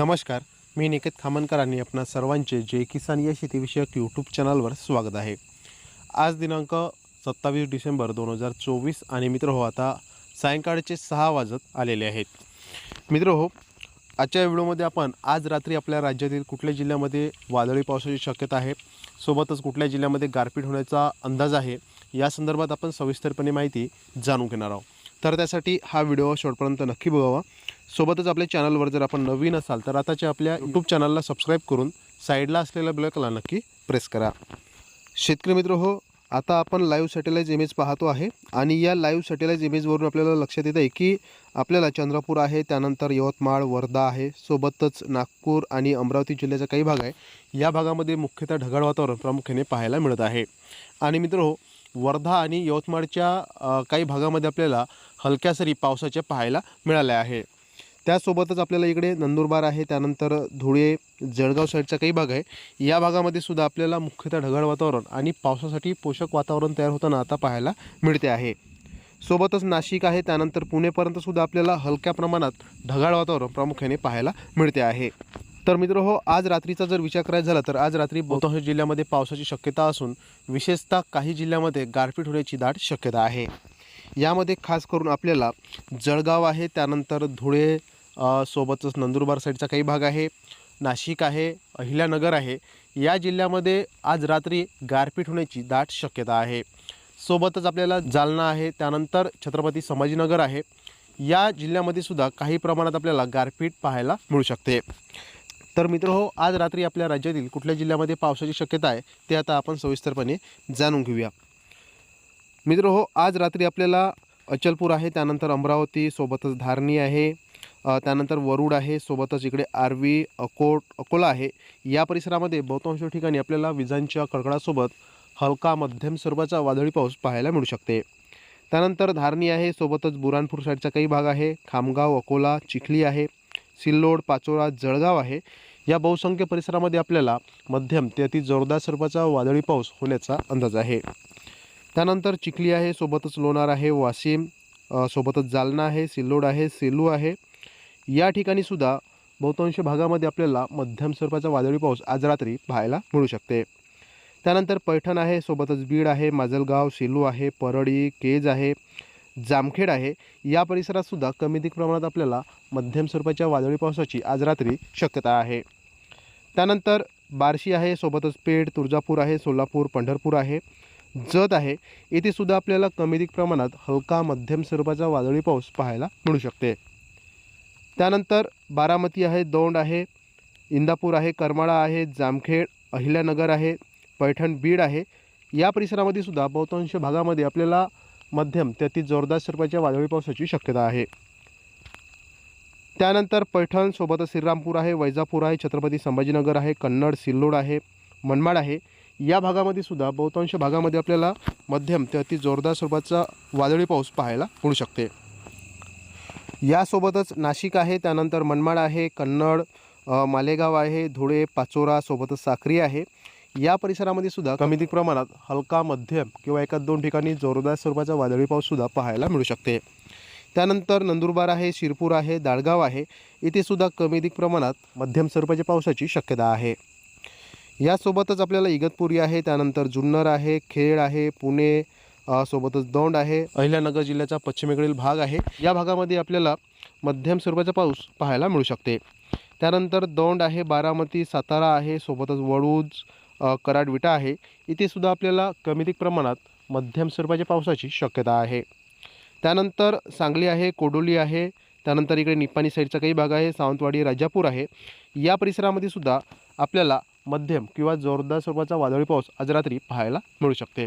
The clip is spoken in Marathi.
नमस्कार मी निकेत खामनकर आणि आपणा सर्वांचे जय किसान या शेतीविषयक यूट्यूब चॅनलवर स्वागत आहे. आज दिनांक सत्तावीस डिसेंबर दोन हजार चोवीस आणि मित्र हो आता सायंकाळचे सहा वाजत आलेले आहेत. मित्र हो आजच्या व्हिडिओमध्ये आपण आज रात्री आपल्या राज्यातील कुठल्या जिल्ह्यामध्ये वादळी पावसाची शक्यता आहे सोबतच कुठल्या जिल्ह्यामध्ये गारपीट होण्याचा अंदाज आहे या संदर्भात आपण सविस्तरपणे माहिती जाणून घेणार आहोत. तर त्यासाठी हा व्हिडिओ शेवटपर्यंत नक्की बघावा. सोबतच आपल्या चॅनलवर जर आपण नवीन असाल तर आताच्या आपल्या यूट्यूब चॅनलला सबस्क्राईब करून साईडला असलेल्या ब्लॅकला नक्की प्रेस करा. शेतकरी मित्र हो आता आपण लाईव्ह सॅटेलाईज इमेज पाहतो आहे आणि या लाईव्ह सॅटेलाईज इमेजवरून आपल्याला लक्षात येत आहे की आपल्याला चंद्रपूर आहे त्यानंतर यवतमाळ वर्धा आहे सोबतच नागपूर आणि अमरावती जिल्ह्याचा काही भाग आहे. या भागामध्ये मुख्यतः ढगाळ वातावरण प्रामुख्याने पाहायला मिळत आहे. आणि मित्र हो वर्धा आणि यवतमाळच्या काही भागामध्ये आपल्याला हलक्या सरी पावसाच्या पाहायला मिळाल्या आहे. त्यासोबतच आपल्याला इकडे नंदुरबार आहे त्यानंतर धुळे जळगाव साईडचा काही भाग आहे. या भागामध्ये सुद्धा आपल्याला मुख्यतः ढगाळ वातावरण आणि पावसासाठी पोषक वातावरण तयार होताना आता पाहायला मिळते आहे. सोबतच नाशिक आहे त्यानंतर पुणेपर्यंत सुद्धा आपल्याला हलक्या प्रमाणात ढगाळ वातावरण प्रामुख्याने पाहायला मिळते आहे. तर मित्र हो आज रात्रीचा जर विचार करायचा झाला तर आज रात्री बहुतांश जिल्ह्यामध्ये पावसाची शक्यता असून विशेषतः काही जिल्ह्यामध्ये गारपीट होण्याची दाट शक्यता आहे. यामध्ये खास करून आपल्याला जळगाव आहे त्यानंतर धुळे सोबतच नंदुरबार साईडचा काही भाग आहे नाशिक आहे अहिल्यानगर आहे. या जिल्ह्यामध्ये आज रात्री गारपीट होण्याची दाट शक्यता आहे. सोबतच आपल्याला जालना आहे त्यानंतर छत्रपती संभाजीनगर आहे. या जिल्ह्यामध्ये सुद्धा काही प्रमाणात आपल्याला गारपीट पाहायला मिळू शकते. तर मित्र हो आज रात्री आपल्या राज्यातील कुठल्या जिल्ह्यामध्ये पावसाची शक्यता आहे ते आता आपण सविस्तरपणे जाणून घेऊया. मित्र हो आज रात्री आपल्याला अचलपूर आहे त्यानंतर अमरावती सोबतच धारणी आहे. त्यानंतर वरुड आहे सोबतच इकडे आर्वी अकोट अकोला आहे. या परिसरामध्ये बहुतांश ठिकाणी आपल्याला विजांच्या कडकडासोबत हलका मध्यम स्वरूपाचा वादळी पाऊस पाहायला मिळू शकते. त्यानंतर धारणी आहे सोबतच बुरानपूर साईडचा काही भाग आहे. खामगाव अकोला चिखली आहे. सिल्लोड पाचोरा जळगाव आहे. या बहुसंख्य परिसरामध्ये आपल्याला मध्यम ते अति जोरदार स्वरूपाचा वादळी पाऊस होण्याचा अंदाज आहे. त्यानंतर चिखली आहे सोबतच लोणार आहे वाशिम सोबतच जालना आहे सिल्लोड आहे सेलू आहे. या ठिकाणी सुद्धा बहुतांश भागामध्ये आपल्याला मध्यम स्वरूपाचा वादळी पाऊस आज रात्री पाहायला मिळू शकते. त्यानंतर पैठण आहे सोबतच बीड आहे माजलगाव सेलू आहे परळी केज आहे जामखेड आहे. या परिसरात सुद्धा कमी अधिक प्रमाणात आपल्याला मध्यम स्वरूपाच्या वादळी पावसाची आज रात्री शक्यता आहे. त्यानंतर बार्शी आहे सोबतच पेठ तुळजापूर आहे सोलापूर पंढरपूर आहे जत आहे. येथे सुद्धा आपल्याला कमी अधिक प्रमाणात हलका मध्यम स्वरूपाचा वादळी पाऊस पाहायला मिळू शकते. त्यानंतर बारामती आहे दौंड आहे इंदापूर आहे करमाळा आहे जामखेड अहिल्यानगर आहे पैठण बीड आहे. या परिसरामध्ये सुद्धा बहुतांश भागामध्ये आपल्याला मध्यम ते अति जोरदार स्वरूपाच्या वादळी पावसाची शक्यता आहे. त्यानंतर पैठण सोबतच श्रीरामपूर आहे वैजापूर आहे छत्रपती संभाजीनगर आहे कन्नड सिल्लोड आहे मनमाड आहे. या भागामध्ये सुद्धा बहुतांश भागामध्ये आपल्याला मध्यम ते अति जोरदार स्वरूपाचा वादळी पाऊस पाहायला मिळू शकते. यासोबतच नाशिक आहे त्यानंतर मनमाड आहे कन्नड मालेगाव आहे धुळे पाचोरा सोबतच साक्री आहे. या परिसरामध्ये सुद्धा कमी अधिक प्रमाणात हलका मध्यम किंवा एका दोन ठिकाणी जोरदार स्वरूपाचा वादळी पाऊससुद्धा पाहायला मिळू शकते. त्यानंतर नंदुरबार आहे शिरपूर आहे दाळगाव आहे. इथे सुद्धा कमी अधिक प्रमाणात मध्यम स्वरूपाच्या पावसाची शक्यता आहे. यासोबतच आपल्याला इगतपुरी आहे त्यानंतर जुन्नर आहे खेड आहे पुणे सोबतच दौंड आहे. अहिल्यानगर जिल्ह्याचा पश्चिमेकडील भाग आहे. या भागामध्ये आपल्याला मध्यम स्वरूपाचा पाऊस पाहायला मिळू शकते. त्यानंतर दौंड आहे बारामती सातारा आहे सोबतच वडूज कराडविटा आहे. इथे सुद्धा आपल्याला कमी प्रमाणात मध्यम स्वरूपाच्या पावसाची शक्यता आहे. त्यानंतर सांगली आहे कोडोली आहे. त्यानंतर इकडे निपाणी साईडचा काही भाग आहे सावंतवाडी राजापूर आहे. या परिसरामध्ये सुद्धा आपल्याला मध्यम किंवा जोरदार स्वरूपाचा वादळी पाऊस आज रात्री पाहायला मिळू शकते.